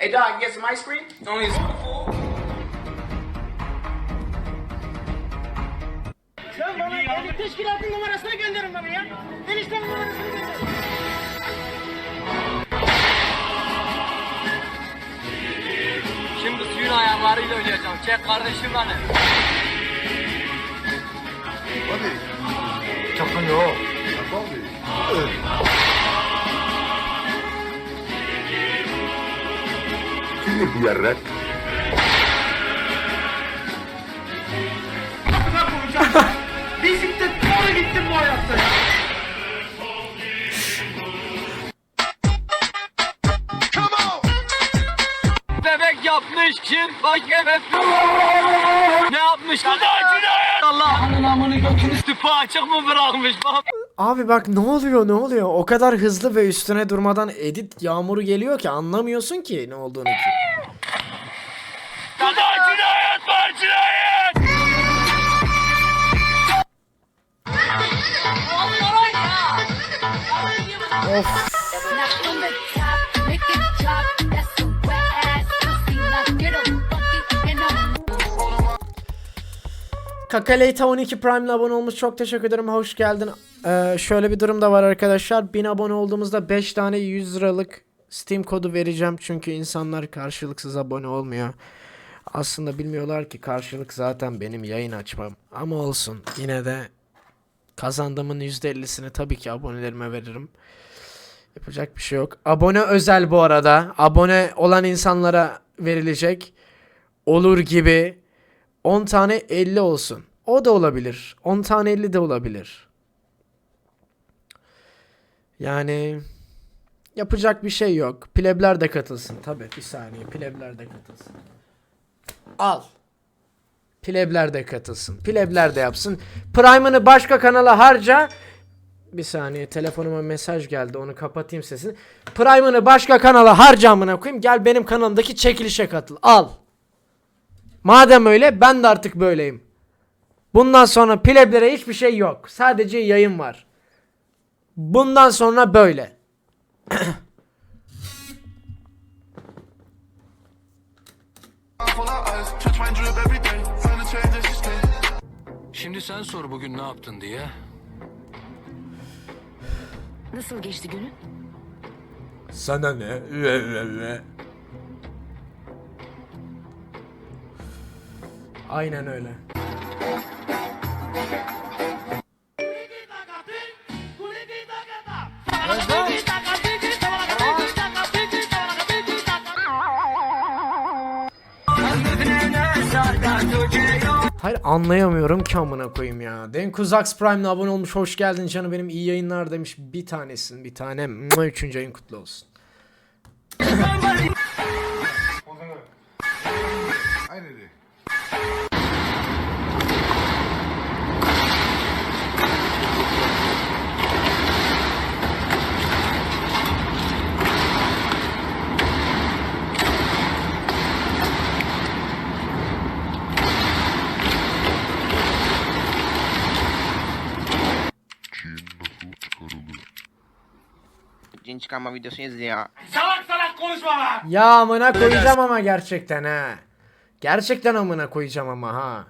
Hey, dog, get some ice cream? Only Sen bana numarasını gönderin bana ya. Eniştemin numarasını gönderin. Şimdi suyun ayaklarıyla oynayacağım. Çek kardeşim beni. Yerler. Bisiklet doğru gittim bu hayatta ya. Bebek yapmış kim? Bak evet. ne yapmış? Bu da cinayet. Allah. Anlamını götünü tüpü açık mı bırakmış? Bak. Abi bak ne oluyor ne oluyor? O kadar hızlı ve üstüne durmadan edit yağmuru geliyor ki anlamıyorsun ki ne olduğunu ki. Cinayet var cinayet. Of. Kakaleyta 12 Prime'le abone olmuş. Çok teşekkür ederim. Hoş geldin. Ee, şöyle bir durum da var arkadaşlar. 1000 abone olduğumuzda 5 tane 100 liralık Steam kodu vereceğim. Çünkü insanlar karşılıksız abone olmuyor. Aslında bilmiyorlar ki karşılık zaten benim yayın açmam. Ama olsun. Yine de kazandığımın %50'sini tabii ki abonelerime veririm. Yapacak bir şey yok. Abone özel bu arada. Abone olan insanlara verilecek. Olur gibi 10 tane 50 olsun. O da olabilir. 10 tane 50 de olabilir. Yani yapacak bir şey yok. Plebler de katılsın. Tabi bir saniye plebler de katılsın. Al. Plebler de katılsın. Plebler de yapsın. Prime'ını başka kanala harca. Bir saniye telefonuma mesaj geldi onu kapatayım sesini. Prime'ını başka kanala harca amına koyayım. Gel benim kanalımdaki çekilişe katıl. Al. Madem öyle ben de artık böyleyim. Bundan sonra pleblere hiçbir şey yok. Sadece yayın var. Bundan sonra böyle. Şimdi sen sor bugün ne yaptın diye. Nasıl geçti günün? Sana ne? Aynen öyle. Hayır anlayamıyorum ki amına koyayım ya. Denkuzax Prime'le abone olmuş. Hoş geldin canım benim iyi yayınlar demiş. Bir tanesin bir tanem. Mua, Üçüncü ayın kutlu olsun. Cin çıkarma videosunu izle ya. Salak salak konuşma lan. Ya amına koyacağım ama gerçekten ha. Gerçekten amına koyacağım ama ha.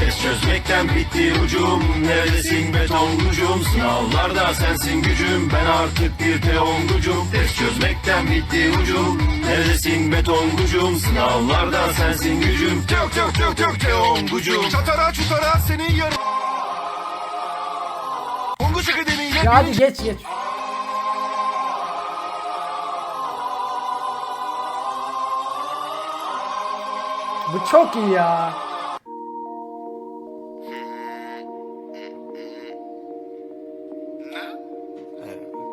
Test çözmekten bitti ucum Neredesin betongucum Sınavlarda sensin gücüm Ben artık bir teongucum Test çözmekten bitti ucum Neredesin betongucum Sınavlarda sensin gücüm Tök tök tök tök teongucum Çatara çutara senin yarın Ya hadi geç geç. Bu çok iyi ya.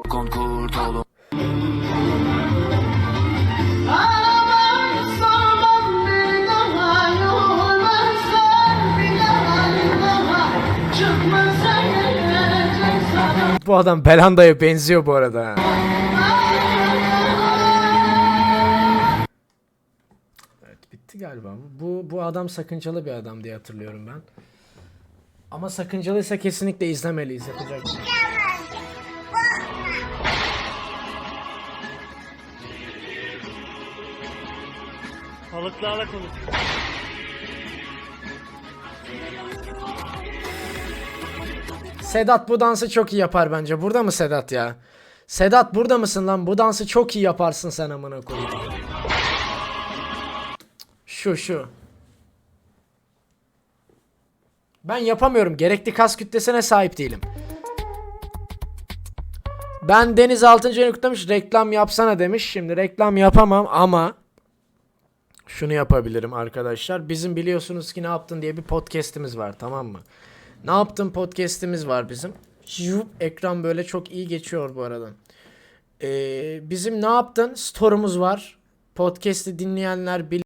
Konkurt bu adam Belanda'ya benziyor bu arada. Evet bitti galiba. Bu, bu adam sakıncalı bir adam diye hatırlıyorum ben. Ama sakıncalıysa kesinlikle izlemeliyiz. Yapacak bir şey. Balıklarla konuş. Sedat bu dansı çok iyi yapar bence. Burada mı Sedat ya? Sedat burada mısın lan? Bu dansı çok iyi yaparsın sen amına koyayım. Şu şu. Ben yapamıyorum. Gerekli kas kütlesine sahip değilim. Ben Deniz Altıncı'nı kutlamış reklam yapsana demiş. Şimdi reklam yapamam ama şunu yapabilirim arkadaşlar. Bizim biliyorsunuz ki ne yaptın diye bir podcast'imiz var tamam mı? Ne yaptın podcast'imiz var bizim. Yup, ekran böyle çok iyi geçiyor bu arada. Ee, bizim ne yaptın story'umuz var. Podcast'i dinleyenler bilir.